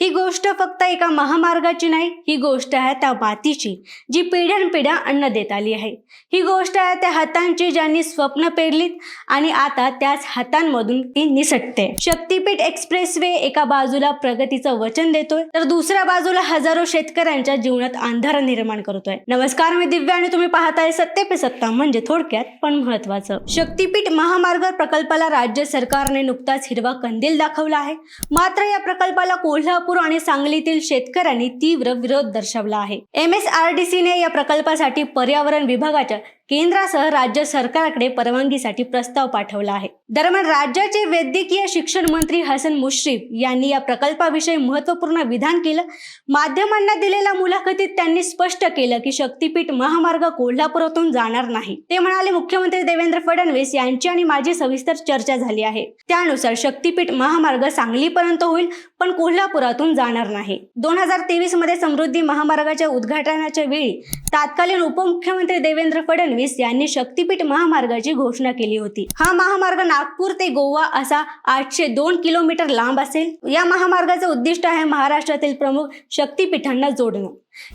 ही गोष्ट फक्त एका महामार्गाची नाही ही गोष्ट आहे त्या मातीची जी पिढ्यानपिढ्या अन्न देत आली आहे. ही गोष्ट आहे त्या हातांची ज्यांनी स्वप्न पेरलीत आणि आता त्याच हातांमधून ती निसटते. शक्तीपीठ एक्सप्रेस वे एका बाजूला प्रगतीचं वचन देतोय तर दुसऱ्या बाजूला हजारो शेतकऱ्यांच्या जीवनात अंधार निर्माण करतोय. नमस्कार मी दिव्या आणि तुम्ही पाहताय सत्य पे सत्ता म्हणजे थोडक्यात पण महत्वाचं शक्तीपीठ महामार्ग प्रकल्पाला राज्य सरकारने नुकताच हिरवा कंदील दाखवला आहे. मात्र या प्रकल्पाला कोल्हापूर आणि सांगलीतील शेतकऱ्यांनी तीव्र विरोध दर्शवला आहे. एम एस आर डी सीने या प्रकल्पासाठी पर्यावरण विभागाच्या केंद्रासह राज्य सरकारकडे परवानगीसाठी प्रस्ताव पाठवला आहे. दरम्यान राज्याचे वैद्यकीय शिक्षण मंत्री हसन मुश्रीफ यांनी या प्रकल्पाविषयी महत्त्वपूर्ण विधान केलं. माध्यमांना दिलेल्या मुलाखतीत त्यांनी स्पष्ट केलं की शक्तीपीठ महामार्ग कोल्हापुरातून जाणार नाही. ते म्हणाले मुख्यमंत्री देवेंद्र फडणवीस यांची आणि माझी सविस्तर चर्चा झाली आहे. त्यानुसार शक्तीपीठ महामार्ग सांगलीपर्यंत होईल पण कोल्हापुरातून जाणार नाही. दोन हजार तेवीसमध्ये समृद्धी महामार्गाच्या उद्घाटनाच्या वेळी तत्कालीन उपमुख्यमंत्री देवेंद्र फडणवीस यांनी शक्तीपीठ महामार्गाची घोषणा केली होती. हा महामार्ग नागपूर ते गोवा असा आठशे दोन किलोमीटर लांब असेल. या महामार्गाचं उद्दिष्ट आहे महाराष्ट्रातील प्रमुख शक्तीपीठांना जोडणं.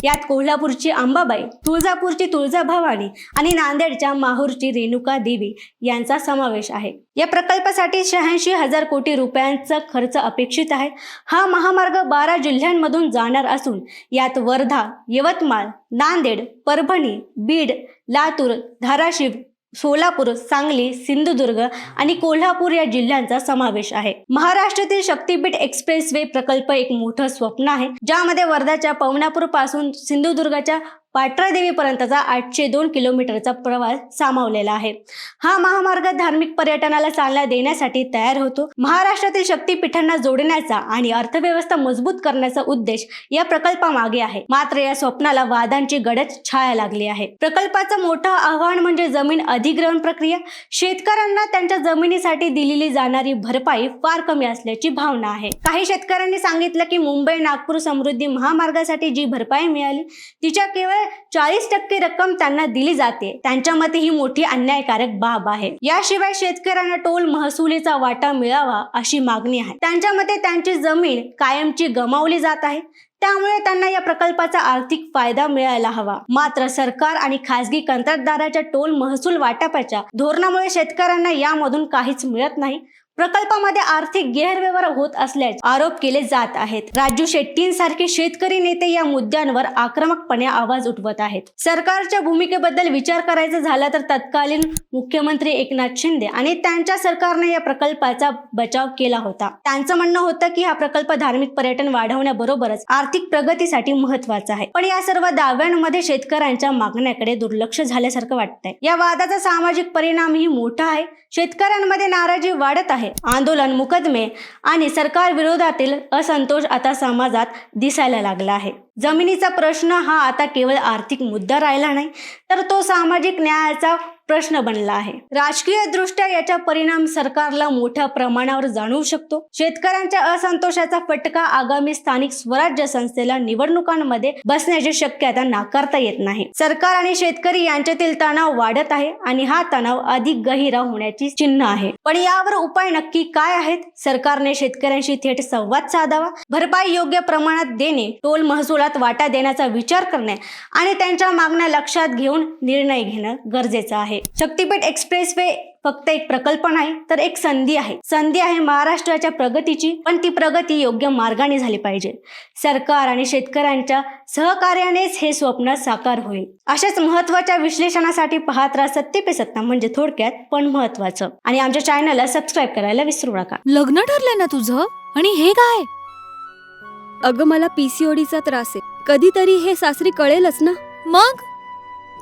यात कोल्हापूरची अंबाबाई तुळजापूरची तुळजाभवानी आणि नांदेडच्या माहूरची रेणुका देवी यांचा समावेश आहे. या प्रकल्पासाठी शहाऐंशी हजार कोटी रुपयांचा खर्च अपेक्षित आहे. हा महामार्ग बारा जिल्ह्यांमधून जाणार असून यात वर्धा यवतमाळ नांदेड परभणी बीड लातूर धाराशिव सोलापूर सांगली सिंधुदुर्ग आणि कोल्हापूर या जिल्ह्यांचा समावेश आहे. महाराष्ट्रातील शक्तीपीठ एक्सप्रेस वे प्रकल्प एक मोठं स्वप्न आहे ज्यामध्ये वर्धाच्या पवनापूरपासून सिंधुदुर्गाच्या पाटरादेवीपर्यंतचा आठशे दोन किलोमीटरचा प्रवास सामावलेला आहे. हा महामार्ग धार्मिक पर्यटनाला चालना देण्यासाठी तयार होतो. महाराष्ट्रातील शक्तीपीठांना जोडण्याचा आणि अर्थव्यवस्था मजबूत करण्याचा उद्देश या प्रकल्पामागे आहे. मात्र या स्वप्नाला वादांची गडज छाया लागली आहे. प्रकल्पाचं मोठं आव्हान म्हणजे जमीन अधिग्रहण प्रक्रिया. शेतकऱ्यांना त्यांच्या जमिनीसाठी दिलेली जाणारी भरपाई फार कमी असल्याची भावना आहे. काही शेतकऱ्यांनी सांगितलं की मुंबई नागपूर समृद्धी महामार्गासाठी जी भरपाई मिळाली तिच्या केवळ चाळीस टक्के रक्कम त्यांना दिली जाते. त्यांच्या मते ही मोठी अन्यायकारक बाब आहे. याशिवाय शेतकऱ्यांना टोल महसुलीचा वाटा मिळावा अशी मागणी आहे. त्यांच्या मते त्यांची जमीन कायमची गमावली जात आहे. त्यामुळे त्यांना या प्रकल्पाचा आर्थिक फायदा मिळायला हवा. मात्र सरकार आणि खासगी कंत्राटदाराच्या टोल महसूल वाटपाच्या धोरणामुळे शेतकऱ्यांना यामधून काहीच मिळत नाही. प्रकल्पामध्ये आर्थिक गैरव्यवहार होत असल्याचे आरोप केले जात आहेत. राजू शेट्टींसारखे शेतकरी नेते या मुद्द्यांवर आक्रमकपणे आवाज उठवत आहेत. सरकारच्या भूमिकेबद्दल विचार करायचा झाला तर तत्कालीन मुख्यमंत्री एकनाथ शिंदे आणि त्यांच्या सरकारने या प्रकल्पाचा बचाव केला होता. त्यांचं म्हणणं होतं की हा प्रकल्प धार्मिक पर्यटन वाढवण्याबरोबरच आर्थिक प्रगतीसाठी महत्त्वाचा आहे. पण या सर्व दाव्यांमध्ये शेतकऱ्यांच्या मागण्याकडे दुर्लक्ष झाल्यासारखं वाटतंय. या वादाचा सामाजिक परिणामही मोठा आहे. शेतकऱ्यांमध्ये नाराजी वाढत आहे. आंदोलन मुकदमे आणि सरकार विरोधातील असंतोष आता समाजात दिसायला लागला आहे. जमिनीचा प्रश्न हा आता केवळ आर्थिक मुद्दा राहिला नाही तर तो सामाजिक न्यायाचा प्रश्न बनला आहे. राजकीय दृष्ट्या याचा परिणाम सरकारला मोठ्या प्रमाणावर जाणवू शकतो. शेतकऱ्यांच्या असंतोषाचा फटका आगामी स्थानिक स्वराज्य संस्थेला निवडणुकांमध्ये बसण्याची शक्यता नाकारता येत नाही. सरकार आणि शेतकरी यांच्यातील तणाव वाढत आहे आणि हा तणाव अधिक गहिरा होण्याची चिन्ह आहे. पण यावर उपाय नक्की काय आहेत? सरकारने शेतकऱ्यांशी थेट संवाद साधावा भरपाई योग्य प्रमाणात देणे टोल महसुलात वाटा देण्याचा विचार करणे आणि त्यांच्या मागण्या लक्षात घेऊन निर्णय घेणं गरजेचं आहे. शक्तीपीठ एक्सप्रेस वे फक्त एक प्रकल्प नाही तर एक संधी आहे. संधी आहे महाराष्ट्राच्या प्रगतीची पण ती प्रगती योग्य मार्गाने झाली पाहिजे. सरकार आणि शेतकऱ्यांच्या सहकार्यानेच हे स्वप्न साकार होईल. अशाच महत्त्वाच्या विश्लेषणासाठी पाहत राहा सत्य पे सत्ता म्हणजे थोडक्यात पण महत्वाचं आणि आमच्या चॅनलला सबस्क्राईब करायला विसरू नका. लग्न ठरलंय ना तुझं? आणि हे काय? अगं मला पीसीओडीचा त्रास आहे. कधीतरी हे सासरी कळेलच ना. मग?